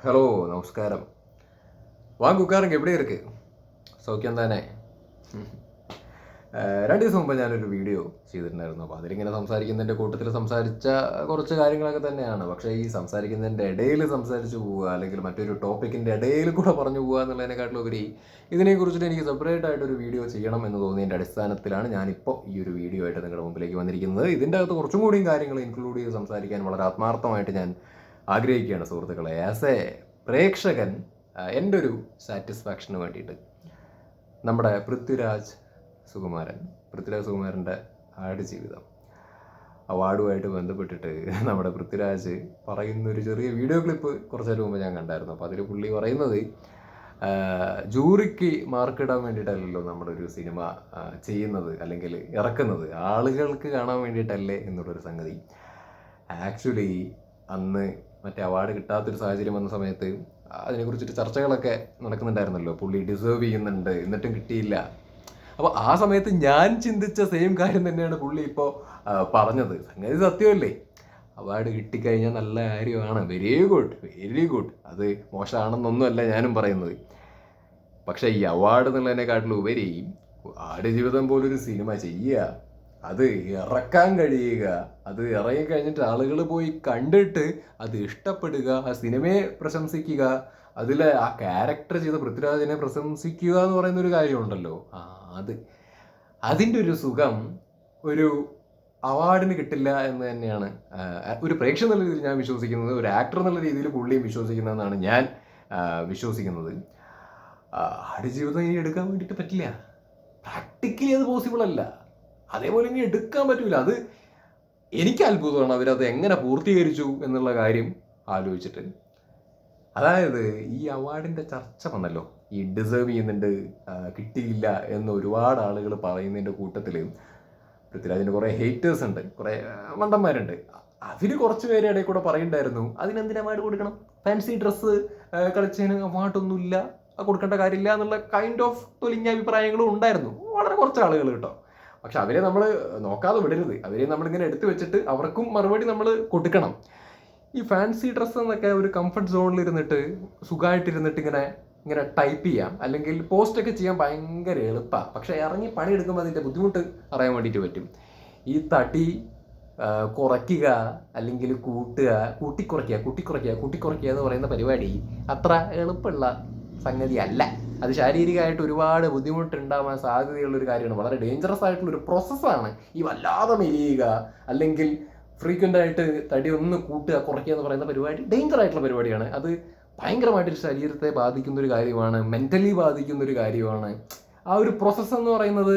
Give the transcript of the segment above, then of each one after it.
Hello நமஸ்காரம் வாங்க உட்காருங்க எப்படி இருக்கு സൗഖ്യം തന്നെ ഏഹ് രണ്ട് ദിവസം മുമ്പ് ഞാനൊരു വീഡിയോ ചെയ്തിട്ടുണ്ടായിരുന്നു അപ്പോൾ അതിലിങ്ങനെ സംസാരിക്കുന്നതിൻ്റെ കൂട്ടത്തിൽ സംസാരിച്ച കുറച്ച് കാര്യങ്ങളൊക്കെ തന്നെയാണ് പക്ഷേ ഈ സംസാരിക്കുന്നതിൻ്റെ ഇടയിൽ സംസാരിച്ച് പോവുക അല്ലെങ്കിൽ മറ്റൊരു ടോപ്പിക്കിൻ്റെ ഇടയിൽ കൂടെ പറഞ്ഞു പോവുക എന്നുള്ളതിനെക്കാട്ടിലും ഉപരി ഇതിനെക്കുറിച്ചിട്ട് എനിക്ക് സെപ്പറേറ്റ് ആയിട്ടൊരു വീഡിയോ ചെയ്യണം എന്ന് തോന്നിയതിൻ്റെ അടിസ്ഥാനത്തിലാണ് ഞാനിപ്പോൾ ഈ ഒരു വീഡിയോ ആയിട്ട് നിങ്ങളുടെ മുമ്പിലേക്ക് വന്നിരിക്കുന്നത് ഇതിൻ്റെ അകത്ത് കുറച്ചും കൂടിയും കാര്യങ്ങൾ ഇൻക്ലൂഡ് ചെയ്ത് സംസാരിക്കാൻ വളരെ ആത്മാർത്ഥമായിട്ട് ഞാൻ ആഗ്രഹിക്കുകയാണ് സുഹൃത്തുക്കളെ. ആസ് എ പ്രേക്ഷകൻ എന്റെ ഒരു സാറ്റിസ്ഫാക്ഷന് വേണ്ടിയിട്ട് നമ്മുടെ പൃഥ്വിരാജ് സുകുമാരൻ പൃഥ്വിരാജ് സുകുമാരന്റെ ആടുജീവിതം. അവാർഡുമായിട്ട് ബന്ധപ്പെട്ടിട്ട് നമ്മുടെ പൃഥ്വിരാജ് പറയുന്ന ഒരു ചെറിയ വീഡിയോ ക്ലിപ്പ് കുറച്ച് നേരം മുമ്പ് ഞാൻ കണ്ടായിരുന്നു. അപ്പോൾ അതിൽ പുള്ളി പറയുന്നത് ജൂറിക്ക് മാർക്കിടാൻ വേണ്ടിയിട്ടല്ലല്ലോ നമ്മുടെ ഒരു സിനിമ ചെയ്യുന്നത് അല്ലെങ്കിൽ ഇറക്കുന്നത്. ആളുകൾക്ക് കാണാൻ വേണ്ടിയിട്ടല്ലേ എന്നുള്ളൊരു സംഗതി. ആക്ച്വലി അന്ന് മറ്റേ അവാർഡ് കിട്ടാത്തൊരു സാഹചര്യം വന്ന സമയത്ത് അതിനെക്കുറിച്ചിട്ട് ചർച്ചകളൊക്കെ നടക്കുന്നുണ്ടായിരുന്നല്ലോ. പുള്ളി ഡിസേർവ് ചെയ്യുന്നുണ്ട് എന്നിട്ടും കിട്ടിയില്ല. അപ്പോൾ ആ സമയത്ത് ഞാൻ ചിന്തിച്ച സെയിം കാര്യം തന്നെയാണ് പുള്ളി ഇപ്പോൾ പറഞ്ഞത്. സംഗതി സത്യമല്ലേ? അവാർഡ് കിട്ടിക്കഴിഞ്ഞാൽ നല്ല കാര്യമാണ്. വെരി ഗുഡ് വെരി ഗുഡ് അത് മോശമാണെന്നൊന്നുമല്ല ഞാനും പറയുന്നത്. പക്ഷേ ഈ അവാർഡ് എന്നുള്ളതിനെക്കാട്ടിലും ഉപരി ആടുജീവിതം പോലൊരു സിനിമ ചെയ്യുക അത് ഇറക്കാൻ കഴിയുക. അത് ഇറങ്ങി കഴിഞ്ഞിട്ട് ആളുകൾ പോയി കണ്ടിട്ട് അത് ഇഷ്ടപ്പെടുക ആ സിനിമയെ പ്രശംസിക്കുക അതിലെ ആ ക്യാരക്ടർ ചെയ്ത പൃഥ്വിരാജിനെ പ്രശംസിക്കുക എന്ന് പറയുന്ന ഒരു കാര്യമുണ്ടല്ലോ. ആ അത്. അതിന്റെ ഒരു സുഖം ഒരു അവാർഡിന് കിട്ടില്ല എന്ന് തന്നെയാണ്. ഒരു പ്രേക്ഷക എന്നുള്ള രീതിയിൽ ഞാൻ വിശ്വസിക്കുന്നത് ഒരു ആക്ടർ എന്നുള്ള രീതിയിൽ പുള്ളിയും വിശ്വസിക്കുന്നതെന്നാണ് ഞാൻ വിശ്വസിക്കുന്നത്. ആടുജീവിതം ഇനി എടുക്കാൻ വേണ്ടിയിട്ട് പറ്റില്ല. പ്രാക്ടിക്കലി അത് പോസിബിൾ അല്ല. അതേപോലെ ഇനി എടുക്കാൻ പറ്റൂല. അത് എനിക്ക് അത്ഭുതമാണ് അവരത് എങ്ങനെ പൂർത്തീകരിച്ചു എന്നുള്ള കാര്യം ആലോചിച്ചിട്ട്. അതായത് ഈ അവാർഡിന്റെ ചർച്ച വന്നല്ലോ. ഈ ഡിസേർവ് ചെയ്യുന്നുണ്ട് കിട്ടിയില്ല എന്ന് ഒരുപാട് ആളുകൾ പറയുന്നതിന്റെ കൂട്ടത്തിൽ പൃഥ്വിരാജിന് കുറേ ഹേറ്റേഴ്സ് ഉണ്ട് കുറേ മണ്ടന്മാരുണ്ട്. അതിൽ കുറച്ച് പേരെ ഇടയിൽ കൂടെ പറയുണ്ടായിരുന്നു അതിനെന്തിന് അവാർഡ് കൊടുക്കണം? ഫാൻസി ഡ്രസ്സ് കളിച്ചതിന് അവാർഡൊന്നുമില്ല കൊടുക്കേണ്ട കാര്യമില്ല എന്നുള്ള കൈൻഡ് ഓഫ് തൊലിഞ്ഞ അഭിപ്രായങ്ങളും ഉണ്ടായിരുന്നു. വളരെ കുറച്ച് ആളുകൾ കേട്ടോ. പക്ഷെ അവരെ നമ്മൾ നോക്കാതെ വിടരുത്. അവരെ നമ്മളിങ്ങനെ എടുത്തു വെച്ചിട്ട് അവർക്കും മറുപടി നമ്മൾ കൊടുക്കണം. ഈ ഫാൻസി ഡ്രസ്സ് എന്നൊക്കെ ഒരു കംഫർട്ട് സോണിൽ ഇരുന്നിട്ട് സുഖമായിട്ടിരുന്നിട്ട് ഇങ്ങനെ ഇങ്ങനെ ടൈപ്പ് ചെയ്യാം. അല്ലെങ്കിൽ പോസ്റ്റൊക്കെ ചെയ്യാൻ ഭയങ്കര എളുപ്പമാണ് പക്ഷെ ഇറങ്ങി പണിയെടുക്കുമ്പോൾ അതിന്റെ ബുദ്ധിമുട്ട് അറിയാൻ വേണ്ടിയിട്ട് പറ്റും. ഈ തടി കുറയ്ക്കുക അല്ലെങ്കിൽ കൂട്ടുക കൂട്ടിക്കുറയ്ക്കുക കൂട്ടിക്കുറയ്ക്കുക കൂട്ടിക്കുറയ്ക്കുക എന്ന് പറയുന്ന പരിപാടി അത്ര എളുപ്പമുള്ള സംഗതി അല്ല അത് ശാരീരികമായിട്ട് ഒരുപാട് ബുദ്ധിമുട്ടുണ്ടാവാൻ സാധ്യതയുള്ള ഒരു കാര്യമാണ്. വളരെ ഡേഞ്ചറസ് ആയിട്ടുള്ള ഒരു പ്രോസസ്സാണ് ഈ വല്ലാതെ മെലിയുക അല്ലെങ്കിൽ ഫ്രീക്വന്റ് ആയിട്ട് തടി ഒന്ന് കൂട്ടുക കുറയ്ക്കുക എന്ന് പറയുന്ന പരിപാടി ഡേഞ്ചർ ആയിട്ടുള്ള പരിപാടിയാണ്. അത് ഭയങ്കരമായിട്ട് ശരീരത്തെ ബാധിക്കുന്ന ഒരു കാര്യമാണ് മെന്റലി ബാധിക്കുന്ന ഒരു കാര്യമാണ്. ആ ഒരു പ്രോസസ്സ് എന്ന് പറയുന്നത്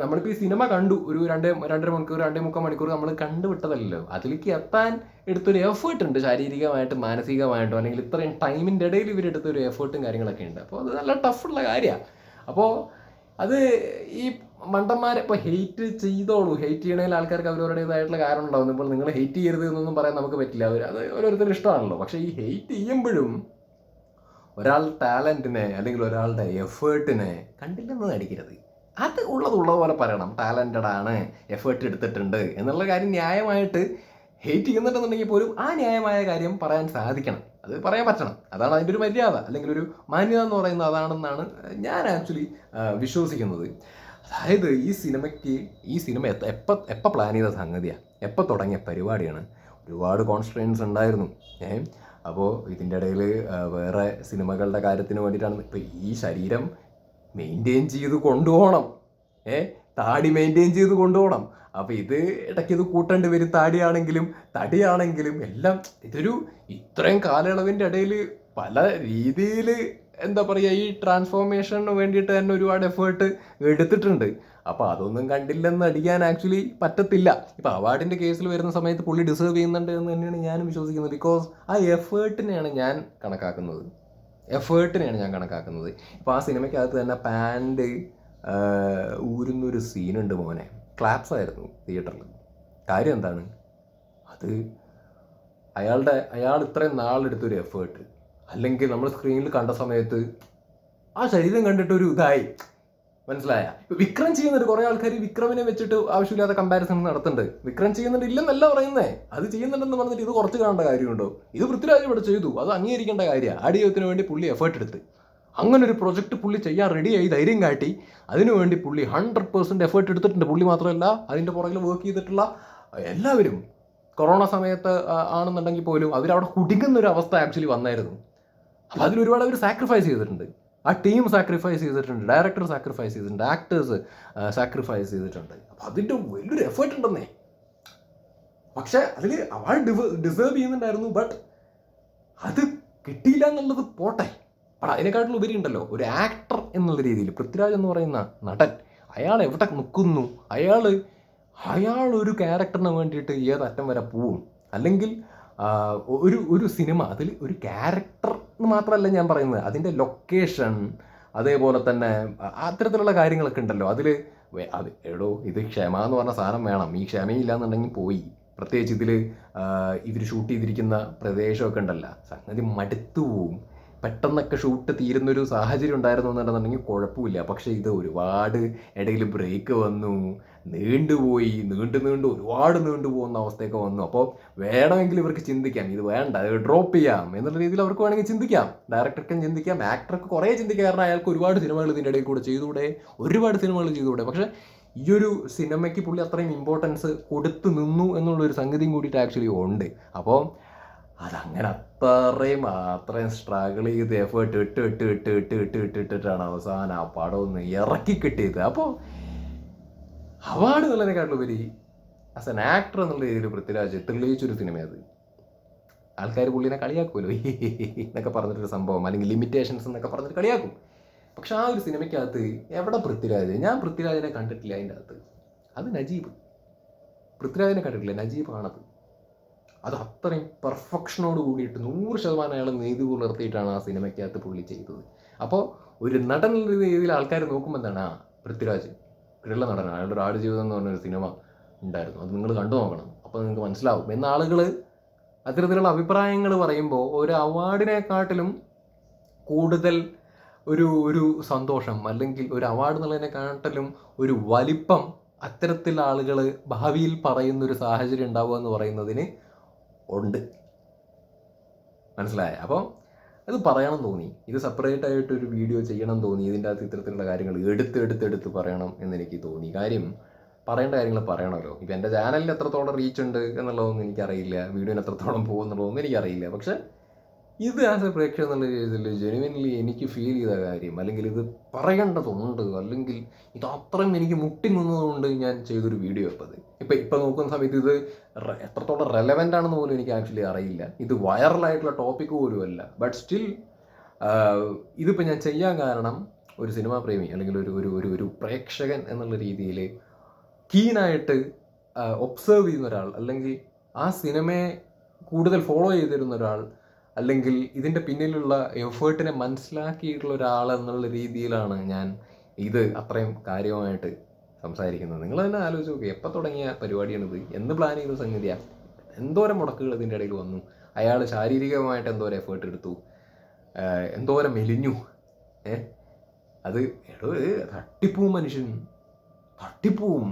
നമ്മളിപ്പോൾ ഈ സിനിമ കണ്ടു. ഒരു രണ്ട് രണ്ടര മണിക്കൂർ രണ്ടേ മുക്കാൽ മണിക്കൂർ നമ്മൾ കണ്ടുവിട്ടതല്ലോ അതിലേക്ക് എത്താൻ എടുത്തൊരു എഫേർട്ട് ഉണ്ട് ശാരീരികമായിട്ടും മാനസികമായിട്ടും അല്ലെങ്കിൽ ഇത്രയും ടൈമിന്റെ ഇടയിൽ ഇവരെടുത്തൊരു എഫേർട്ടും കാര്യങ്ങളൊക്കെ ഉണ്ട്. അപ്പോൾ അത് നല്ല ടഫുള്ള കാര്യമാണ് അപ്പോൾ അത് ഈ മണ്ടന്മാരെ ഇപ്പോൾ ഹെയ്റ്റ് ചെയ്തോളൂ. ഹെയ്റ്റ് ചെയ്യണതിൽ ആൾക്കാർക്ക് അവരവരുടേതായിട്ടുള്ള കാരണം ഉണ്ടാവും. ഇപ്പോൾ നിങ്ങൾ ഹെയ്റ്റ് ചെയ്യരുത് എന്നൊന്നും പറയാൻ നമുക്ക് പറ്റില്ല. അവർ അത് ഓരോരുത്തരും ഇഷ്ടമാണല്ലോ. പക്ഷേ ഈ ഹെയ്റ്റ് ചെയ്യുമ്പോഴും ഒരാൾ ടാലന്റിനെ അല്ലെങ്കിൽ ഒരാളുടെ എഫേർട്ടിനെ കണ്ടില്ലെന്ന് നടിക്കരുത്. അത് ഉള്ളത് ഉള്ളതുപോലെ പറയണം. ടാലന്റഡ് ആണ് എഫേർട്ട് എടുത്തിട്ടുണ്ട് എന്നുള്ള കാര്യം ന്യായമായിട്ട് ഹേറ്റ് ചെയ്യുന്നുണ്ടെന്നുണ്ടെങ്കിൽ പോലും ആ ന്യായമായ കാര്യം പറയാൻ സാധിക്കണം. അത് പറയാൻ പറ്റണം. അതാണ് അതിന്റെ ഒരു മര്യാദ. അല്ലെങ്കിൽ ഒരു മാന്യത എന്ന് പറയുന്നത് അതാണെന്നാണ് ഞാൻ ആക്ച്വലി വിശ്വസിക്കുന്നത്. അതായത് ഈ സിനിമയ്ക്ക് ഈ സിനിമ എപ്പോൾ എപ്പോൾ പ്ലാൻ ചെയ്ത സംഗതിയാണ് എപ്പോൾ തുടങ്ങിയ പരിപാടിയാണ്? ഒരുപാട് കോൺസ്ട്രൻസ് ഉണ്ടായിരുന്നു. ഏ? അപ്പോൾ ഇതിന്റെ ഇടയിൽ വേറെ സിനിമകളുടെ കാര്യത്തിന് വേണ്ടിയിട്ടാണ്. ഇപ്പോൾ ഈ ശരീരം മെയിന്റെയിൻ ചെയ്ത് കൊണ്ടുപോകണം. ഏ താടി മെയിന്റെയിൻ ചെയ്ത് കൊണ്ടുപോകണം. അപ്പോൾ ഇത് ഇടയ്ക്ക് ഇത് കൂട്ടേണ്ടി വരും. താടിയാണെങ്കിലും തടിയാണെങ്കിലും എല്ലാം ഇതൊരു ഇത്രയും കാലയളവിന്റെ ഇടയിൽ പല രീതിയിൽ എന്താ പറയുക ഈ ട്രാൻസ്ഫോർമേഷന് വേണ്ടിയിട്ട് തന്നെ ഒരുപാട് എഫേർട്ട് എടുത്തിട്ടുണ്ട്. അപ്പോൾ അതൊന്നും കണ്ടില്ലെന്ന് അടിക്കാൻ ആക്ച്വലി പറ്റത്തില്ല. ഇപ്പോൾ അവാർഡിന്റെ കേസിൽ വരുന്ന സമയത്ത് പുള്ളി ഡിസേർവ് ചെയ്യുന്നുണ്ട് എന്ന് തന്നെയാണ് ഞാനും വിശ്വസിക്കുന്നത്. ബിക്കോസ് ആ എഫേർട്ടിനെയാണ് ഞാൻ കണക്കാക്കുന്നത്. എഫേർട്ടിനെയാണ് ഞാൻ കണക്കാക്കുന്നത്. ഇപ്പോൾ ആ സിനിമയ്ക്കകത്ത് തന്നെ പാന്റ് ഊരുന്നൊരു സീനുണ്ട് മോനെ. ക്ലാപ്സ് ആയിരുന്നു തിയേറ്ററിൽ കാര്യം എന്താണ്? അത് അയാളുടെ അയാൾ ഇത്രയും നാളെടുത്തൊരു എഫേർട്ട് അല്ലെങ്കിൽ നമ്മൾ സ്ക്രീനിൽ കണ്ട സമയത്ത് ആ ശരീരം കണ്ടിട്ടൊരു ഇതായി. മനസ്സിലായ? വിക്രം ചെയ്യുന്നുണ്ട് കുറെ ആൾക്കാർ വിക്രമിനെ വെച്ചിട്ട് ആവശ്യമില്ലാത്ത കമ്പാരിസൺ നടത്തുന്നുണ്ട്. വിക്രം ചെയ്യുന്നുണ്ട് ഇല്ലെന്നല്ല പറയുന്നേ. അത് ചെയ്യുന്നുണ്ടെന്ന് പറഞ്ഞിട്ട് ഇത് കുറച്ച് കാണേണ്ട കാര്യമുണ്ടോ? ഇത് പൃഥ്വിരാജ് ഇവിടെ ചെയ്തു. അത് അംഗീകരിക്കേണ്ട കാര്യമാണ് ആ ദൈവത്തിന് വേണ്ടി പുള്ളി എഫേർട്ട് എടുത്ത്. അങ്ങനെ ഒരു പ്രൊജക്ട് പുള്ളി ചെയ്യാൻ റെഡിയായി ധൈര്യം കാട്ടി. അതിനുവേണ്ടി പുള്ളി ഹൺഡ്രഡ് പെർസെന്റ് എഫേർട്ട് എടുത്തിട്ടുണ്ട്. പുള്ളി മാത്രമല്ല അതിന്റെ പുറകിൽ വർക്ക് ചെയ്തിട്ടുള്ള എല്ലാവരും. കൊറോണ സമയത്ത് ആണെന്നുണ്ടെങ്കിൽ പോലും അവരവിടെ കുടുങ്ങുന്ന ഒരു അവസ്ഥ ആക്ച്വലി വന്നായിരുന്നു. അപ്പോൾ അതിൽ ഒരുപാട് അവർ സാക്രിഫൈസ് ചെയ്തിട്ടുണ്ട്. ആ ടീം സാക്രിഫൈസ് ചെയ്തിട്ടുണ്ട് ഡയറക്ടർ സാക്രിഫൈസ് ചെയ്തിട്ടുണ്ട് ആക്ടേഴ്സ് സാക്രിഫൈസ് ചെയ്തിട്ടുണ്ട്. അപ്പം അതിന്റെ വലിയൊരു എഫേർട്ട് ഉണ്ടെന്നേ. പക്ഷേ അതിൽ അവാർഡ് ഡിസേർവ് ചെയ്യുന്നുണ്ടായിരുന്നു ബട്ട് അത് കിട്ടിയില്ല എന്നുള്ളത് പോട്ടെ. അപ്പം അതിനെക്കാട്ടിലും ഉപരി ഉണ്ടല്ലോ ഒരു ആക്ടർ എന്നുള്ള രീതിയിൽ പൃഥ്വിരാജ് എന്ന് പറയുന്ന നടൻ അയാൾ എവിടെ നിൽക്കുന്നു അയാൾ അയാൾ ഒരു ക്യാരക്ടറിന് വേണ്ടിയിട്ട് ഏതറ്റം വരെ പോവും. അല്ലെങ്കിൽ ഒരു ഒരു സിനിമ അതിൽ ഒരു ക്യാരക്ടർ മാത്രമല്ല ഞാൻ പറയുന്നത്. അതിന്റെ ലൊക്കേഷൻ അതേപോലെ തന്നെ അത്തരത്തിലുള്ള കാര്യങ്ങളൊക്കെ ഉണ്ടല്ലോ. അതിൽ അത് എടോ ഇത് ക്ഷമ എന്ന് പറഞ്ഞ സാധനം വേണം. ഈ ക്ഷമയില്ല എന്നുണ്ടെങ്കിൽ പോയി. പ്രത്യേകിച്ച് ഇതിൽ ഇവർ ഷൂട്ട് ചെയ്തിരിക്കുന്ന പ്രദേശമൊക്കെ ഉണ്ടല്ലോ. സംഗതി മടുത്തു പോവും. പെട്ടെന്നൊക്കെ ഷൂട്ട് തീരുന്നൊരു സാഹചര്യം ഉണ്ടായിരുന്നു എന്നുണ്ടെന്നുണ്ടെങ്കിൽ കുഴപ്പമില്ല. പക്ഷേ ഇത് ഒരുപാട് ഇടയിൽ ബ്രേക്ക് വന്നു. നീണ്ടുപോയി നീണ്ട് നീണ്ട് ഒരുപാട് നീണ്ടു പോകുന്ന അവസ്ഥയൊക്കെ വന്നു. അപ്പോൾ വേണമെങ്കിൽ ഇവർക്ക് ചിന്തിക്കാം ഇത് വേണ്ട ഡ്രോപ്പ് ചെയ്യാം എന്നുള്ള രീതിയിൽ അവർക്ക് വേണമെങ്കിൽ ചിന്തിക്കാം. ഡയറക്ടർക്കും ചിന്തിക്കാം ആക്ടർക്ക് കുറേ ചിന്തിക്കാം കാരണം അയാൾക്ക് ഒരുപാട് സിനിമകൾ ഇതിന്റെ ഇടയിൽ കൂടെ ചെയ്തുകൂടെ? ഒരുപാട് സിനിമകൾ ചെയ്തുകൂടെ? പക്ഷെ ഈ ഒരു സിനിമയ്ക്ക് പുള്ളി അത്രയും ഇമ്പോർട്ടൻസ് കൊടുത്തു നിന്നു എന്നുള്ളൊരു സംഗതിയും കൂടിയിട്ട് ആക്ച്വലി ഉണ്ട്. അപ്പോൾ അതങ്ങനെ അത്രയും അത്രയും സ്ട്രഗിൾ ചെയ്ത് എഫേർട്ട് ഇട്ട് ഇട്ട് ഇട്ട് ഇട്ട് ഇട്ട് ഇട്ട് ഇട്ടിട്ടാണ് അവസാനം ആ പടം ഒന്ന് ഇറക്കി കിട്ടിയത്. അപ്പോൾ അവാർഡ് എന്നുള്ളതിനെക്കാട്ടിലുപരി ആസ് എൻ ആക്ടർ എന്നുള്ള രീതിയിൽ പൃഥ്വിരാജ് തെളിയിച്ചൊരു സിനിമ അത് ആൾക്കാർ പുള്ളിനെ കളിയാക്കുമല്ലോ. എന്നൊക്കെ പറഞ്ഞിട്ടൊരു സംഭവം അല്ലെങ്കിൽ ലിമിറ്റേഷൻസ് എന്നൊക്കെ പറഞ്ഞിട്ട് കളിയാക്കും. പക്ഷെ ആ ഒരു സിനിമയ്ക്കകത്ത് എവിടെ പൃഥ്വിരാജ്? ഞാൻ പൃഥ്വിരാജിനെ കണ്ടിട്ടില്ല അതിന്റെ അകത്ത് അത് നജീബ്. പൃഥ്വിരാജിനെ കണ്ടിട്ടില്ല നജീബ് ആണത്. അത് അത്രയും പെർഫെക്ഷനോട് കൂടിയിട്ട് നൂറ് ശതമാനം അയാൾ നീതി പുലർത്തിയിട്ടാണ് ആ സിനിമയ്ക്കകത്ത് പുള്ളി ചെയ്തത്. അപ്പോൾ ഒരു നടൻ രീതിയിൽ ആൾക്കാർ നോക്കുമ്പോൾ എന്താണ്? ആ പൃഥ്വിരാജ്. കിടല നടനാണ് അയാളുടെ ഒരു ആടുജീവിതം എന്ന് പറഞ്ഞൊരു സിനിമ ഉണ്ടായിരുന്നു. അത് നിങ്ങൾ കണ്ടു നോക്കണം. അപ്പോൾ നിങ്ങൾക്ക് മനസ്സിലാവും. എന്ന ആളുകൾ അത്തരത്തിലുള്ള അഭിപ്രായങ്ങൾ പറയുമ്പോൾ ഒരു അവാർഡിനെക്കാട്ടിലും കൂടുതൽ ഒരു ഒരു സന്തോഷം അല്ലെങ്കിൽ ഒരു അവാർഡ് എന്നുള്ളതിനെക്കാട്ടിലും ഒരു വലിപ്പം അത്തരത്തിലുള്ള ആളുകൾ ഭാവിയിൽ പറയുന്ന ഒരു സാഹചര്യം ഉണ്ടാവുക എന്ന് പറയുന്നതിന് ഉണ്ട്. മനസ്സിലായ? അപ്പോൾ അത് പറയണം തോന്നി. ഇത് സെപ്പറേറ്റ് ആയിട്ട് ഒരു വീഡിയോ ചെയ്യണം തോന്നി. ഇതിന്റെ അകത്ത് ഇത്തരത്തിലുള്ള കാര്യങ്ങൾ എടുത്ത് എടുത്ത് എടുത്ത് പറയണം എന്ന് എനിക്ക് തോന്നി. കാര്യം പറയേണ്ട കാര്യങ്ങൾ പറയണമല്ലോ. ഇപ്പം എന്റെ ചാനലിൽ എത്രത്തോളം റീച്ച് ഉണ്ട് എന്നുള്ളതൊന്നും എനിക്കറിയില്ല. വീഡിയോന് എത്രത്തോളം പോകുന്നുള്ളതൊന്നും എനിക്കറിയില്ല. പക്ഷേ ഇത് ആസ് എ പ്രേക്ഷകൻ എന്നുള്ള രീതിയിൽ ജെനുവിൻലി എനിക്ക് ഫീൽ ചെയ്ത കാര്യം അല്ലെങ്കിൽ ഇത് പറയേണ്ടതുണ്ട് അല്ലെങ്കിൽ ഇത് അത്രയും എനിക്ക് മുട്ടി നിന്നതുകൊണ്ട് ഞാൻ ചെയ്തൊരു വീഡിയോ ഇപ്പം അത്. ഇപ്പം ഇപ്പം നോക്കുന്ന സമയത്ത് ഇത് എത്രത്തോളം റെലവെന്റ് ആണെന്ന് പോലും എനിക്ക് ആക്ച്വലി അറിയില്ല. ഇത് വൈറലായിട്ടുള്ള ടോപ്പിക്ക് പോലും അല്ല. ബട്ട് സ്റ്റിൽ ഇതിപ്പോൾ ഞാൻ ചെയ്യാൻ കാരണം ഒരു സിനിമാ പ്രേമി അല്ലെങ്കിൽ ഒരു ഒരു ഒരു ഒരു പ്രേക്ഷകൻ എന്നുള്ള രീതിയിൽ കീനായിട്ട് ഒബ്സേർവ് ചെയ്യുന്ന ഒരാൾ അല്ലെങ്കിൽ ആ സിനിമയെ കൂടുതൽ ഫോളോ ചെയ്തിരുന്ന ഒരാൾ അല്ലെങ്കിൽ ഇതിന്റെ പിന്നിലുള്ള എഫേർട്ടിനെ മനസ്സിലാക്കിയിട്ടുള്ള ഒരാൾ എന്നുള്ള രീതിയിലാണ് ഞാൻ ഇത് അത്രയും കാര്യമായിട്ട് സംസാരിക്കുന്നത്. നിങ്ങൾ തന്നെ ആലോചിച്ച് നോക്കുക എപ്പോൾ തുടങ്ങിയ പരിപാടിയാണിത്? എന്ന് പ്ലാൻ ചെയ്ത സംഗതിയാണ് എന്തോരം മുടക്കുകൾ ഇതിന്റെ ഇടയിൽ വന്നു? അയാൾ ശാരീരികമായിട്ട് എന്തോരം എഫേർട്ട് എടുത്തു? എന്തോരം മെലിഞ്ഞു? ഏ അത് എടോ തട്ടിപ്പൂവും മനുഷ്യൻ തട്ടിപ്പൂവും.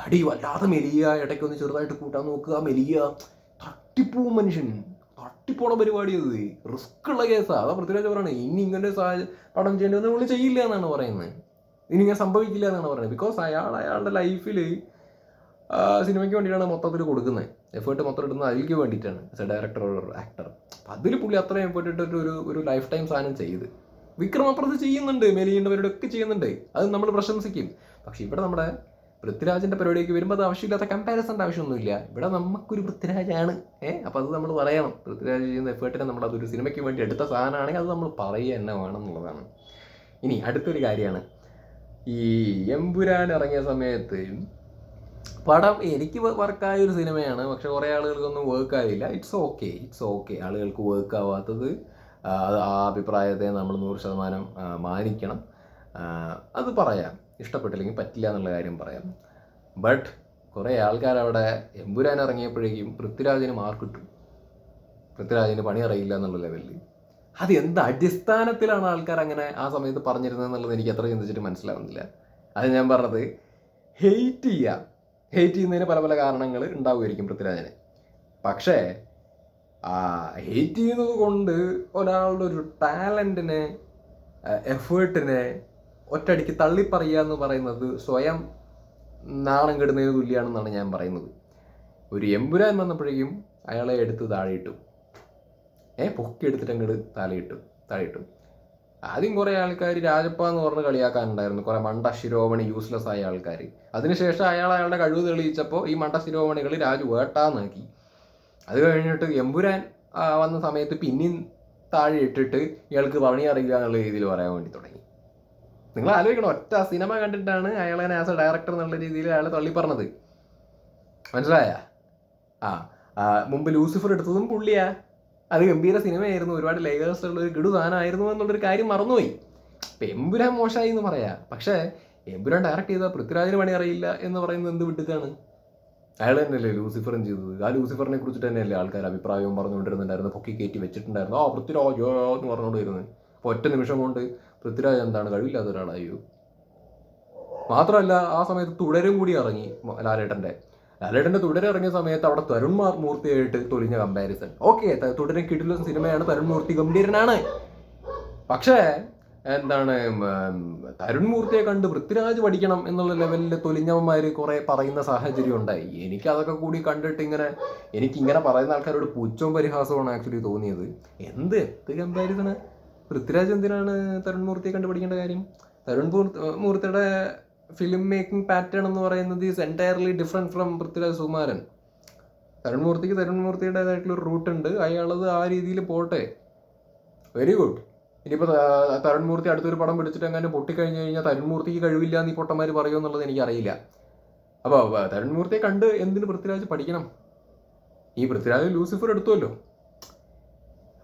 തടി വല്ലാതെ മെലിയ ഇടയ്ക്കൊന്ന് ചെറുതായിട്ട് കൂട്ടാൻ നോക്കുക മെലിയ. തട്ടിപ്പൂവും മനുഷ്യൻ. തട്ടിപ്പോണ പരിപാടി അത് റിസ്ക് ഉള്ള കേസാ. അതാ പൃഥ്വിരാജ് പറയണേ. ഇനി ഇങ്ങനെ പടം ചെയ്യേണ്ടി നമ്മൾ ചെയ്യില്ല എന്നാണ് പറയുന്നത് ഇനി ഇങ്ങനെ സംഭവിക്കില്ല എന്നാണ് പറയുന്നത്. ബിക്കോസ് അയാൾ അയാളുടെ ലൈഫിൽ സിനിമയ്ക്ക് വേണ്ടിയിട്ടാണ് മൊത്തത്തിൽ കൊടുക്കുന്നത് എഫേർട്ട് മൊത്തം ഇടുന്നത് അതിലേക്ക് വേണ്ടിയിട്ടാണ്. As a director or actor അപ്പം അതിൽ പുള്ളി അത്രയും എഫേർട്ട് ഇട്ടിട്ട് ഒരു ഒരു ലൈഫ് ടൈം സാധനം ചെയ്ത്. വിക്രം അപ്പുറത്ത് ചെയ്യുന്നുണ്ട് മെലിയേണ്ടവരുടെ ചെയ്യുന്നുണ്ട്. അത് നമ്മൾ പ്രശംസിക്കും. പക്ഷേ ഇവിടെ നമ്മുടെ പൃഥ്വിരാജിന്റെ പരിപാടിക്ക് വരുമ്പോൾ അത് ആവശ്യമില്ലാത്ത കമ്പാരിസണിന്റെ ആവശ്യമൊന്നുമില്ല. ഇവിടെ നമുക്കൊരു പൃഥ്വിരാജാണ്. ഏഹ് അപ്പോൾ അത് നമ്മൾ പറയണം. പൃഥ്വിരാജ് ചെയ്യുന്ന എഫേർട്ടിനെ നമ്മൾ അതൊരു സിനിമയ്ക്ക് വേണ്ടി എടുത്ത സാധനമാണെങ്കിൽ അത് നമ്മൾ പറയുക തന്നെ വേണം എന്നുള്ളതാണ് ഇനി അടുത്തൊരു കാര്യമാണ്. ഈ എമ്പുരാൻ ഇറങ്ങിയ സമയത്ത് പടം എനിക്ക് വർക്കായ ഒരു സിനിമയാണ്. പക്ഷെ കുറേ ആളുകൾക്കൊന്നും വർക്ക് ആയില്ല. ഇറ്റ്സ് ഓക്കെ ഇറ്റ്സ് ഓക്കെ ആളുകൾക്ക് വർക്ക് ആവാത്തത് ആ, അഭിപ്രായത്തെ നമ്മൾ നൂറ് ശതമാനം മാനിക്കണം. അത് പറയാം. ഇഷ്ടപ്പെട്ടില്ലെങ്കിൽ പറ്റില്ല എന്നുള്ള കാര്യം പറയാം. ബട്ട് കുറേ ആൾക്കാർ അവിടെ എമ്പുരാൻ ഇറങ്ങിയപ്പോഴേക്കും പൃഥ്വിരാജിന് മാർക്ക് കിട്ടും. പൃഥ്വിരാജിന് പണി അറിയില്ല എന്നുള്ള ലെവലിൽ അത് എന്ത് അടിസ്ഥാനത്തിലാണ് ആൾക്കാർ അങ്ങനെ ആ സമയത്ത് പറഞ്ഞിരുന്നത് എന്നുള്ളത് എനിക്ക് അത്ര ചിന്തിച്ചിട്ട് മനസ്സിലാവുന്നില്ല. അത് ഞാൻ പറഞ്ഞത് ഹെയ്റ്റ് ചെയ്യാം. ഹെയ്റ്റ് ചെയ്യുന്നതിന് പല പല കാരണങ്ങൾ ഉണ്ടാവുമായിരിക്കും പൃഥ്വിരാജിന്. പക്ഷേ ആ ഹെയ്റ്റ് ചെയ്യുന്നത് കൊണ്ട് ഒരാളുടെ ഒരു ടാലന്റിനെ എഫേർട്ടിനെ ഒറ്റയടിക്ക് തള്ളിപ്പറയുക എന്ന് പറയുന്നത് സ്വയം നാണം കെടുന്നതിന് തുല്യമാണെന്നാണ് ഞാൻ പറയുന്നത്. ഒരു എമ്പുരാൻ വന്നപ്പോഴേക്കും അയാളെ എടുത്ത് താഴെയിട്ടു. ഏ പൊക്കി എടുത്തിട്ട് അങ്ങോട്ട് തലയിട്ടു താഴെയിട്ടു. ആദ്യം കുറേ ആൾക്കാർ രാജപ്പ എന്ന് പറഞ്ഞ് കളിയാക്കാനുണ്ടായിരുന്നു. കുറേ മണ്ട ശിരോമണി യൂസ്ലെസ് ആയ ആൾക്കാർ അതിനുശേഷം അയാൾ അയാളുടെ കഴിവ് തെളിയിച്ചപ്പോൾ ഈ മണ്ട ശിരോമണികൾ രാജു വേട്ടാന്നാക്കി. അത് കഴിഞ്ഞിട്ട് എമ്പുരാൻ വന്ന സമയത്ത് പിന്നെയും താഴെ ഇട്ടിട്ട് ഇയാൾക്ക് പണി അറിയില്ല എന്നുള്ള രീതിയിൽ പറയാൻ വേണ്ടി തുടങ്ങി. നിങ്ങൾ ആലോചിക്കണം ഒറ്റ സിനിമ കണ്ടിട്ടാണ് അയാളെ ആസ് എ ഡയറക്ടർ എന്നുള്ള രീതിയിൽ അയാൾ തള്ളി പറഞ്ഞത് മനസ്സിലായ? ആ മുമ്പ് ലൂസിഫർ എടുത്തതും പുള്ളിയാ. അത് ഗംഭീര സിനിമയായിരുന്നു ഒരുപാട് ലേഖകസ് ഉള്ള ഒരു ഗഡു സാധനമായിരുന്നു എന്നുള്ളൊരു കാര്യം മറന്നുപോയി. എമ്പുരാൻ മോശമായി എന്ന് പറയാ. പക്ഷേ എമ്പുരാൻ ഡയറക്റ്റ് ചെയ്ത പൃഥ്വിരാജിന് പണി അറിയില്ല എന്ന് പറയുന്നത് എന്ത് വിട്ടിട്ടാണ് അയാൾ തന്നെയല്ലേ ലൂസിഫറും ചെയ്തത്. ആ ലൂസിഫറിനെ കുറിച്ചിട്ട് തന്നെയല്ലേ ആൾക്കാർ അഭിപ്രായവും പറഞ്ഞുകൊണ്ടിരുന്നുണ്ടായിരുന്നു പൊക്കി കയറ്റി വെച്ചിട്ടുണ്ടായിരുന്നു. ആ പൃഥ്വിരാജ് എന്ന് പറഞ്ഞുകൊണ്ടിരുന്നത് അപ്പോൾ ഒറ്റ നിമിഷം കൊണ്ട് പൃഥ്വിരാജ് എന്താണ്? കഴിവില്ലാത്ത ഒരാളായി മാത്രമല്ല ആ സമയത്ത് തുടരും കൂടി ഇറങ്ങി ലാലേട്ടന്റെ. ലാലേട്ടന്റെ തുടരും ഇറങ്ങിയ സമയത്ത് അവിടെ തരുൺ മൂർത്തിയായിട്ട് തൊലിഞ്ഞ കമ്പാരിസൺ ഓക്കെ തുടരും കിട്ടില്ല സിനിമയാണ് തരുൺ മൂർത്തി ഗംഭീരനാണ്. പക്ഷേ എന്താണ് തരുൺ മൂർത്തിയെ കണ്ട് പൃഥ്വിരാജ് പഠിക്കണം എന്നുള്ള ലെവലിൽ തൊലിഞ്ഞവന്മാർ കുറെ പറയുന്ന സാഹചര്യം ഉണ്ടായി. എനിക്ക് അതൊക്കെ കൂടി കണ്ടിട്ട് ഇങ്ങനെ എനിക്ക് ഇങ്ങനെ പറയുന്ന ആൾക്കാരോട് പുച്ഛവും പരിഹാസമാണ് ആക്ച്വലി തോന്നിയത്. എന്ത്? എന്ത് കമ്പാരിസണ് പൃഥ്വിരാജ് എന്തിനാണ് തരുൺ മൂർത്തിയെ കണ്ടുപിടിക്കേണ്ട കാര്യം? തരുൺ മൂർത്തിയുടെ ഫിലിം മേക്കിംഗ് പാറ്റേൺ എന്ന് പറയുന്നത് is entirely different from Prithviraj Sukumaran. Tharun മൂർത്തിക്ക് Tarun മൂർത്തിയുടേതായിട്ടുള്ള ഒരു റൂട്ട് ഉണ്ട്. അയാളത് ആ രീതിയിൽ പോട്ടെ. വെരി ഗുഡ് ഇനിയിപ്പോൾ തരുൺ മൂർത്തി അടുത്തൊരു പടം പിടിച്ചിട്ട് അങ്ങനെ പൊട്ടിക്കഴിഞ്ഞ് കഴിഞ്ഞാൽ തരുൺ മൂർത്തിക്ക് കഴിവില്ല എന്ന് ഈ പൊട്ടന്മാർ പറയുമോ എന്നുള്ളത് എനിക്കറിയില്ല. അപ്പോൾ തരുൺ മൂർത്തിയെ കണ്ട് എന്തിന് പൃഥ്വിരാജ് പഠിക്കണം? ഈ പൃഥ്വിരാജ് ലൂസിഫർ എടുത്തുവല്ലോ.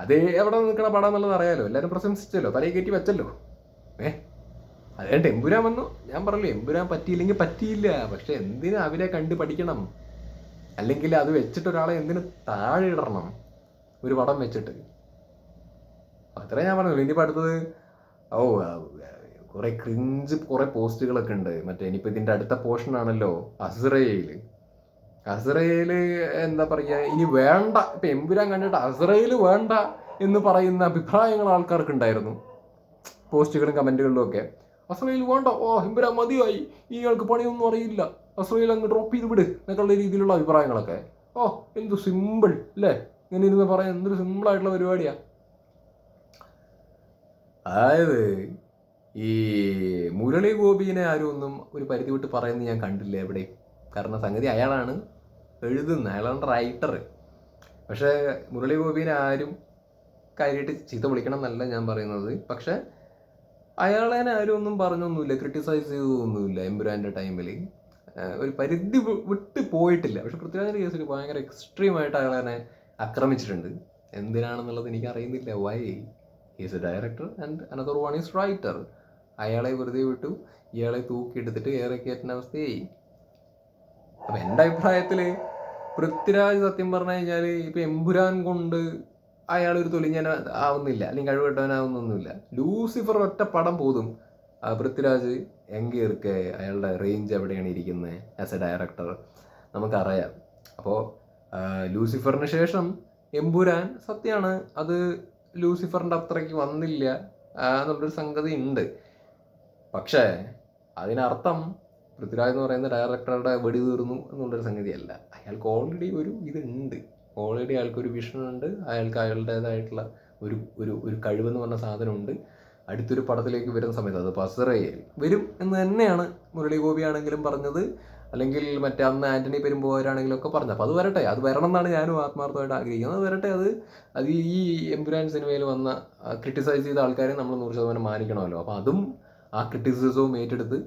അത് എവിടെ നിൽക്കണ പടം എന്നുള്ളത് അറിയാലോ. എല്ലാവരും പ്രശംസിച്ചല്ലോ. തലയിൽ കയറ്റി വെച്ചല്ലോ. ഏ? അതേ എമ്പുരാൻ വന്നു. ഞാൻ പറഞ്ഞു എമ്പുരാൻ പറ്റിയില്ലെങ്കിൽ പറ്റിയില്ല. പക്ഷെ എന്തിനു അവരെ കണ്ട് പഠിക്കണം? അല്ലെങ്കിൽ അത് വെച്ചിട്ട് ഒരാളെ എന്തിനു താഴെ ഇടണം? ഒരു പടം വെച്ചിട്ട്. അത്രേ ഞാൻ പറഞ്ഞു ഇനിയിപ്പോൾ അടുത്തത് ഓ കുറെ ക്രിഞ്ച് കുറെ പോസ്റ്റുകളൊക്കെ ഉണ്ട്. മറ്റേ ഇനിയിപ്പോൾ ഇതിന്റെ അടുത്ത പോർഷൻ ആണല്ലോ അസ്രയേൽ എന്താ പറയുക ഇനി വേണ്ട ഇപ്പം എമ്പുരാൻ കണ്ടിട്ട് അസ്രയേൽ വേണ്ട എന്ന് പറയുന്ന അഭിപ്രായങ്ങൾ ആൾക്കാർക്ക് ഉണ്ടായിരുന്നു പോസ്റ്റുകളും കമന്റുകളിലും ഒക്കെ. അസ്രയേൽ വേണ്ട ഓ എമ്പുരാൻ മതിയായി ഇയാൾക്ക് പണിയൊന്നും അറിയില്ല. അസ്രയേൽ അങ്ങ് ഡ്രോപ്പ് ചെയ്ത് വിട് എന്നൊക്കെയുള്ള രീതിയിലുള്ള അഭിപ്രായങ്ങളൊക്കെ. ഓ എന്ത് സിമ്പിൾ അല്ലേ ഇങ്ങനെ ഇരുന്ന് പറയാൻ എന്തൊരു സിമ്പിൾ ആയിട്ടുള്ള പരിപാടിയാ. അതായത് ഈ മുരളി ഗോപിനെ ആരും ഒന്നും ഒരു പരിധി വിട്ട് പറയുന്നത് ഞാൻ കണ്ടില്ല എവിടെയും. കാരണം സംഗതി അയാളാണ്. എഴുതുന്നത് അയാളാണ് റൈറ്റർ പക്ഷേ മുരളി ഗോപിനെ ആരും കാര്യമായിട്ട് ചീത്ത വിളിക്കണം എന്നല്ല ഞാൻ പറയുന്നത്. പക്ഷെ അയാളെ ആരും ഒന്നും പറഞ്ഞൊന്നുമില്ല ക്രിട്ടിസൈസ് ചെയ്തൊന്നുമില്ല എംബുരാന്റെ ടൈമിൽ ഒരു പരിധി വിട്ട് പോയിട്ടില്ല. പക്ഷെ പൃഥ്വിരാജിന്റെ കേസിൽ ഭയങ്കര എക്സ്ട്രീമായിട്ട് അയാളെ ആക്രമിച്ചിട്ടുണ്ട്. എന്തിനാണെന്നുള്ളത് എനിക്ക് അറിയുന്നില്ല. Why is a director and another one is writer അയാളെ വെറുതെ വിട്ടു. ഇയാളെ തൂക്കിയെടുത്തിട്ട് ഏറെ കയറ്റുന്ന അവസ്ഥയായി. അപ്പം എന്റെ അഭിപ്രായത്തിൽ പൃഥ്വിരാജ് സത്യം പറഞ്ഞു കഴിഞ്ഞാൽ ഇപ്പം എമ്പുരാൻ കൊണ്ട് അയാൾ ഒരു തൊലിഞ്ഞാൻ ആവുന്നില്ല അല്ലെങ്കിൽ കഴിവെട്ടവനാവുന്നൊന്നുമില്ല. ലൂസിഫർ ഒറ്റ പടം പോതും പൃഥ്വിരാജ് എങ്കിർക്ക് അയാളുടെ റേഞ്ച് എവിടെയാണ് ഇരിക്കുന്നത് ആസ് എ ഡയറക്ടർ നമുക്കറിയാം. അപ്പോൾ ലൂസിഫറിന് ശേഷം എമ്പുരാൻ സത്യമാണ് അത് ലൂസിഫറിന്റെ അത്രയ്ക്ക് വന്നില്ല എന്നുള്ളൊരു സംഗതി ഉണ്ട് പക്ഷേ അതിനർത്ഥം പൃഥ്വിരാജ് എന്ന് പറയുന്ന ഡയറക്ടറുടെ വെടി തീർന്നു എന്നുള്ളൊരു സംഗതിയല്ല. അയാൾക്ക് ഓൾറെഡി ഒരു ഇതുണ്ട്. ഓൾറെഡി അയാൾക്കൊരു ഉണ്ട്. അയാൾക്ക് അയാളുടേതായിട്ടുള്ള ഒരു ഒരു ഒരു കഴിവെന്ന് പറഞ്ഞ സാധനമുണ്ട്. അടുത്തൊരു പടത്തിലേക്ക് വരുന്ന സമയത്ത് അത് പസറയിൽ വരും എന്ന് തന്നെയാണ് മുരളി ഗോപി ആണെങ്കിലും പറഞ്ഞത്. അല്ലെങ്കിൽ മറ്റേ അന്ന് ആന്റണി പെരുമ്പോരാണെങ്കിലും ഒക്കെ പറഞ്ഞത്. അപ്പോൾ അത് വരട്ടെ. അത് വരണം എന്നാണ് ഞാനും ആത്മാർത്ഥമായിട്ട് ആഗ്രഹിക്കുന്നത്. അത് വരട്ടെ. അത് അത് ഈ എംപുരാൻ സിനിമയിൽ വന്ന ക്രിട്ടിസൈസ് ചെയ്ത ആൾക്കാരെ നമ്മൾ നൂറ് ശതമാനം മാനിക്കണമല്ലോ. അപ്പോൾ അതും ആ ക്രിറ്റിസിസവും ഏറ്റെടുത്ത്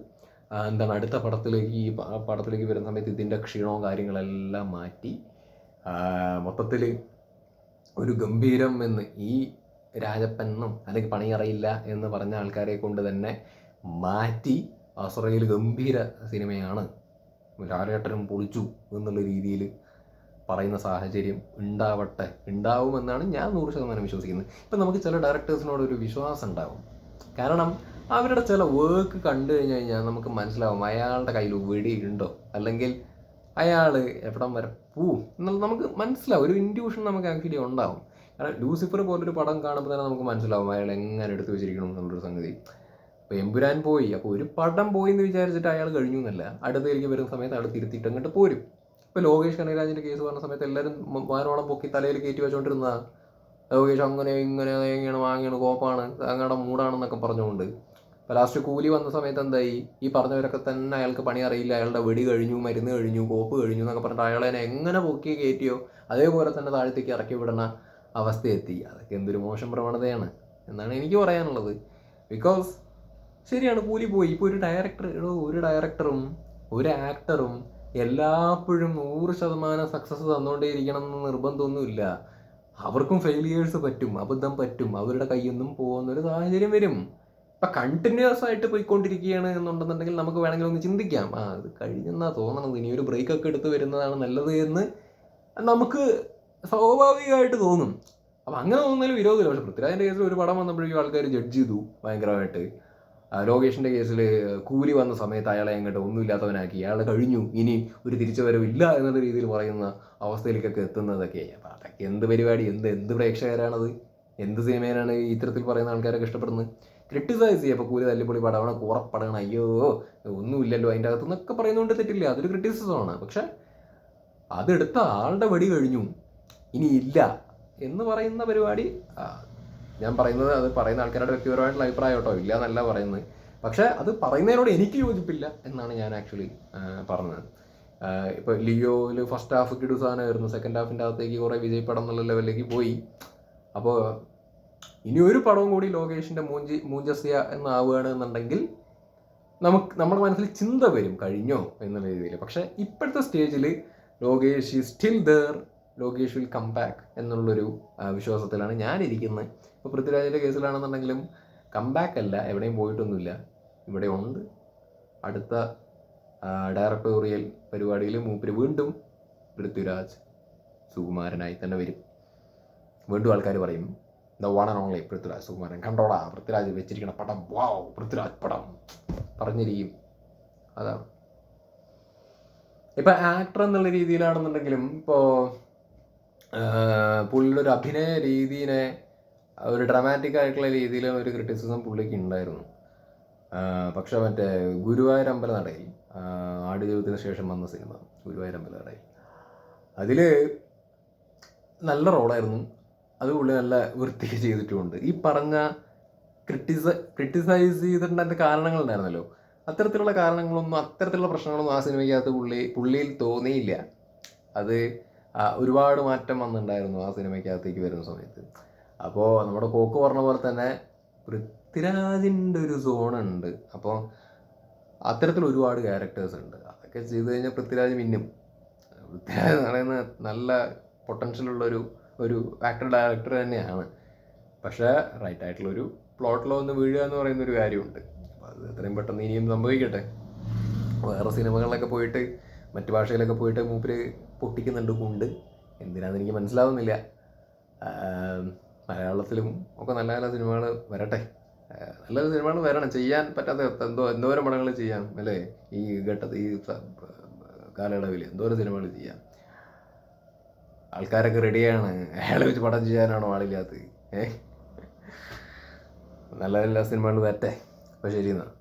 എന്താണ് അടുത്ത പടത്തിലേക്ക് ഈ പടത്തിലേക്ക് വരുന്ന സമയത്ത് ഇതിന്റെ ക്ഷീണവും കാര്യങ്ങളെല്ലാം മാറ്റി മൊത്തത്തിൽ ഒരു ഗംഭീരം എന്ന് ഈ രാജപ്പനും അല്ലെങ്കിൽ പണിയറിയില്ല എന്ന് പറഞ്ഞ ആൾക്കാരെ കൊണ്ട് തന്നെ മാറ്റി അസുറയിൽ ഗംഭീര സിനിമയാണ് ലാലേട്ടനും പൊളിച്ചു എന്നുള്ള രീതിയിൽ പറയുന്ന സാഹചര്യം ഉണ്ടാവട്ടെ ഉണ്ടാവുമെന്നാണ് ഞാൻ നൂറ് ശതമാനം വിശ്വസിക്കുന്നത്. ഇപ്പം നമുക്ക് ചില ഡയറക്ടേഴ്സിനോട് ഒരു വിശ്വാസം ഉണ്ടാവും. കാരണം അവരുടെ ചില വർക്ക് കണ്ടു കഴിഞ്ഞു കഴിഞ്ഞാൽ നമുക്ക് മനസ്സിലാവും അയാളുടെ കയ്യിൽ വെടിയുണ്ടോ അല്ലെങ്കിൽ അയാൾ എവിടം വരെ പോവും? എന്നുള്ളത് നമുക്ക് മനസ്സിലാവും. ഒരു ഇൻഡ്യൂഷൻ നമുക്ക് ആക്ച്വലി ഉണ്ടാവും. കാരണം ലൂസിഫർ പോലൊരു പടം കാണുമ്പോൾ തന്നെ നമുക്ക് മനസ്സിലാവും അയാൾ എങ്ങനെ എടുത്തു വെച്ചിരിക്കണം എന്നുള്ളൊരു സംഗതി. അപ്പോൾ എമ്പുരാൻ പോയി. അപ്പോൾ ഒരു പടം പോയി എന്ന് വിചാരിച്ചിട്ട് അയാൾ കഴിഞ്ഞു എന്നല്ല. അടുത്തേക്ക് വരുന്ന സമയത്ത് അയാൾ തിരുത്തിയിട്ട് അങ്ങോട്ട് പോരും. ഇപ്പോൾ ലോകേഷ് കനകരാജിന്റെ കേസ് പറഞ്ഞ സമയത്ത് എല്ലാവരും വാനോളം പൊക്കി തലയിൽ കയറ്റി വെച്ചുകൊണ്ടിരുന്ന ലോകേഷ് അങ്ങനെ ഇങ്ങനെ തേങ്ങയാണ് വാങ്ങിയാണ് കോപ്പാണ് അങ്ങനെ മൂടാണെന്നൊക്കെ പറഞ്ഞുകൊണ്ട്. അപ്പോൾ ലാസ്റ്റ് കൂലി വന്ന സമയത്ത് എന്തായി? ഈ പറഞ്ഞവരൊക്കെ തന്നെ അയാൾക്ക് പണി അറിയില്ല. അയാളുടെ വെടി കഴിഞ്ഞു മരുന്ന് കഴിഞ്ഞു കോപ്പ് കഴിഞ്ഞു എന്നൊക്കെ പറഞ്ഞിട്ട് അയാളെ എങ്ങനെ പൊക്കി കയറ്റിയോ അതേപോലെ തന്നെ താഴത്തേക്ക് ഇറക്കി വിടുന്ന അവസ്ഥയെത്തി. അതൊക്കെ എന്തൊരു മോശം പ്രവണതയാണ് എന്നാണ് എനിക്ക് പറയാനുള്ളത്. ബിക്കോസ് ശരിയാണ് കൂലി പോയി. ഇപ്പോൾ ഒരു ഡയറക്ടർ ഒരു ഡയറക്ടറും ഒരു ആക്ടറും എല്ലാപ്പോഴും നൂറ് ശതമാനം സക്സസ് തന്നുകൊണ്ടേയിരിക്കണം എന്ന് നിർബന്ധമൊന്നുമില്ല. അവർക്കും ഫെയിലിയേഴ്സ് പറ്റും അബദ്ധം പറ്റും അവരുടെ കൈയൊന്നും നിന്നും പോകുന്നൊരു സാഹചര്യം വരും. ഇപ്പം കണ്ടിന്യൂസ് ആയിട്ട് പോയിക്കൊണ്ടിരിക്കുകയാണ് എന്നുണ്ടെന്നുണ്ടെങ്കിൽ നമുക്ക് വേണമെങ്കിൽ ഒന്ന് ചിന്തിക്കാം. ആ അത് കഴിഞ്ഞെന്നാ തോന്നണത്? ഇനി ഒരു ബ്രേക്ക് ഒക്കെ എടുത്ത് വരുന്നതാണ് നല്ലത് എന്ന് നമുക്ക് സ്വാഭാവികമായിട്ട് തോന്നും. അപ്പം അങ്ങനെ തോന്നുന്നതിൽ വിരോധമില്ല. പക്ഷെ പൃഥ്വിരാജിന്റെ കേസിൽ ഒരു പടം വന്നപ്പോഴേക്കും ആൾക്കാർ ജഡ്ജ് ചെയ്തു ഭയങ്കരമായിട്ട്. ലോകേഷിന്റെ കേസിൽ കൂലി വന്ന സമയത്ത് അയാളെ അങ്ങോട്ട് ഒന്നുമില്ലാത്തവനാക്കി. അയാൾ കഴിഞ്ഞു. ഇനി ഒരു തിരിച്ചുവരവില്ല എന്നുള്ള രീതിയിൽ പറയുന്ന അവസ്ഥയിലേക്കൊക്കെ എത്തുന്നതൊക്കെ അപ്പം അതൊക്കെ എന്ത് പരിപാടി? എന്ത് എന്ത് പ്രേക്ഷകരാണത്? എന്ത് സിനിമയിലാണ് ഇത്തരത്തിൽ പറയുന്ന ആൾക്കാരൊക്കെ ഇഷ്ടപ്പെടുന്നത്? ക്രിട്ടിസൈസ് ചെയ്യുക അപ്പോൾ കൂലി തല്ലിപ്പൊളി പടമാണ്. കൂറപ്പടമാണ് അയ്യോ ഒന്നുമില്ലല്ലോ അതിന്റെ അകത്ത് നിന്നൊക്കെ പറയുന്നതുകൊണ്ട് തെറ്റില്ല. അതൊരു ക്രിറ്റിസിസമാണ് പക്ഷെ അതെടുത്ത ആളുടെ വടി കഴിഞ്ഞു. ഇനി ഇല്ല എന്ന് പറയുന്ന പരിപാടി ഞാൻ പറയുന്നത് അത് പറയുന്ന ആൾക്കാരുടെ വ്യക്തിപരമായിട്ടുള്ള അഭിപ്രായം കേട്ടോ. ഇല്ല എന്നല്ല പറയുന്നത്. പക്ഷെ അത് പറയുന്നതിനോട് എനിക്ക് യോജിപ്പില്ല എന്നാണ് ഞാൻ ആക്ച്വലി പറഞ്ഞത്. ഇപ്പോൾ ലിയോയിൽ ഫസ്റ്റ് ഹാഫ് കിടു സാധനമായിരുന്നു. സെക്കൻഡ് ഹാഫിന്റെ അകത്തേക്ക് കുറേ വിജയ് പടം എന്നുള്ള ലെവലിലേക്ക് പോയി. അപ്പോൾ ഇനി ഒരു പടവും കൂടി ലോകേഷിന്റെ മൂഞ്ചി മൂഞ്ചസ്യ എന്നാവുകയാണ് എന്നുണ്ടെങ്കിൽ നമുക്ക് നമ്മുടെ മനസ്സിൽ ചിന്ത വരും കഴിഞ്ഞോ എന്നുള്ള രീതിയിൽ. പക്ഷേ ഇപ്പോഴത്തെ സ്റ്റേജിൽ Lokesh still there Lokesh will come back എന്നുള്ളൊരു വിശ്വാസത്തിലാണ് ഞാനിരിക്കുന്നത്. ഇപ്പോൾ പൃഥ്വിരാജിന്റെ കേസിലാണെന്നുണ്ടെങ്കിലും കം ബാക്ക് അല്ല എവിടെയും പോയിട്ടൊന്നുമില്ല. ഇവിടെ ഉണ്ട്. അടുത്ത ഡയറക്ടോറിയൽ പരിപാടിയിൽ മൂപ്പര് വീണ്ടും പൃഥ്വിരാജ് സുകുമാരനായി തന്നെ വരും. വീണ്ടും ആൾക്കാർ പറയും the one and only Prithviraj Sukumaran. കണ്ടോടാ പൃഥ്വിരാജ് വെച്ചിരിക്കുന്ന പടം. വാവ് പൃഥ്വിരാജ് പടം. പറഞ്ഞിരിക്കും. അതാണ്. ഇപ്പം ആക്ടർ എന്നുള്ള രീതിയിലാണെന്നുണ്ടെങ്കിലും ഇപ്പോൾ പുള്ളിയുടെ ഒരു അഭിനയ രീതിനെ ഒരു ഡ്രമാറ്റിക് ആയിട്ടുള്ള രീതിയിൽ ഒരു ക്രിറ്റിസിസം പുള്ളിക്ക് ഉണ്ടായിരുന്നു. പക്ഷേ മറ്റേ ഗുരുവായൂർ അമ്പല നടയിൽ ആടുജീവിതത്തിന് ശേഷം വന്ന സിനിമ ഗുരുവായൂർ അമ്പല നടയിൽ. അതിൽ നല്ല റോളായിരുന്നു. അത് പുള്ളി നല്ല വൃത്തി ചെയ്തിട്ടുമുണ്ട് ഈ പറഞ്ഞ ക്രിട്ടിസ ക്രിട്ടിസൈസ് ചെയ്തിട്ടുണ്ടായിരുന്ന കാരണങ്ങളുണ്ടായിരുന്നല്ലോ അത്തരത്തിലുള്ള കാരണങ്ങളൊന്നും അത്തരത്തിലുള്ള പ്രശ്നങ്ങളൊന്നും ആ സിനിമയ്ക്കകത്ത് പുള്ളി പുള്ളിയിൽ തോന്നിയില്ല. അത് ഒരുപാട് മാറ്റം വന്നിട്ടുണ്ടായിരുന്നു ആ സിനിമയ്ക്കകത്തേക്ക് വരുന്ന സമയത്ത്. അപ്പോൾ നമ്മുടെ കോക്ക് പറഞ്ഞ പോലെ തന്നെ പൃഥ്വിരാജിന്റെ ഒരു സോണുണ്ട് അപ്പോൾ അത്തരത്തിൽ ഒരുപാട് ക്യാരക്ടേഴ്സ് ഉണ്ട്. അതൊക്കെ ചെയ്തു കഴിഞ്ഞാൽ പൃഥ്വിരാജ് മിന്നും പൃഥ്വിരാജ് എന്ന് പറയുന്ന നല്ല പൊട്ടൻഷ്യലുള്ള ഒരു ഒരു ആക്ടർ ഡയറക്ടർ തന്നെയാണ്. പക്ഷേ റൈറ്റ് ആയിട്ടുള്ളൊരു പ്ലോട്ടിലോ ഒന്ന് വീഴുക എന്ന് പറയുന്ന ഒരു കാര്യമുണ്ട്. അപ്പോൾ അത് എത്രയും പെട്ടെന്ന് ഇനിയും സംഭവിക്കട്ടെ. വേറെ സിനിമകളിലൊക്കെ പോയിട്ട് മറ്റു ഭാഷയിലൊക്കെ പോയിട്ട് മൂപ്പര് പൊട്ടിക്കുന്നുണ്ട് കൊണ്ട് എന്തിനാന്ന് എനിക്ക് മനസ്സിലാവുന്നില്ല മലയാളത്തിലും ഒക്കെ നല്ല നല്ല സിനിമകൾ വരട്ടെ. നല്ല സിനിമകൾ വരണം. ചെയ്യാൻ പറ്റാത്ത എന്തോ എന്തോരം പടങ്ങൾ ചെയ്യാം അല്ലേ? ഈ ഘട്ടത്തിൽ ഈ കാലയളവിൽ എന്തോരം സിനിമകൾ ചെയ്യാം. ആൾക്കാരൊക്കെ റെഡിയാണ്. അയാളെ വെച്ച് പടം ചെയ്യാനാണോ ആളില്ലാത്തത്? ഏ? നല്ല നല്ല സിനിമകൾ വരട്ടെ. അപ്പോൾ ശരി എന്നാൽ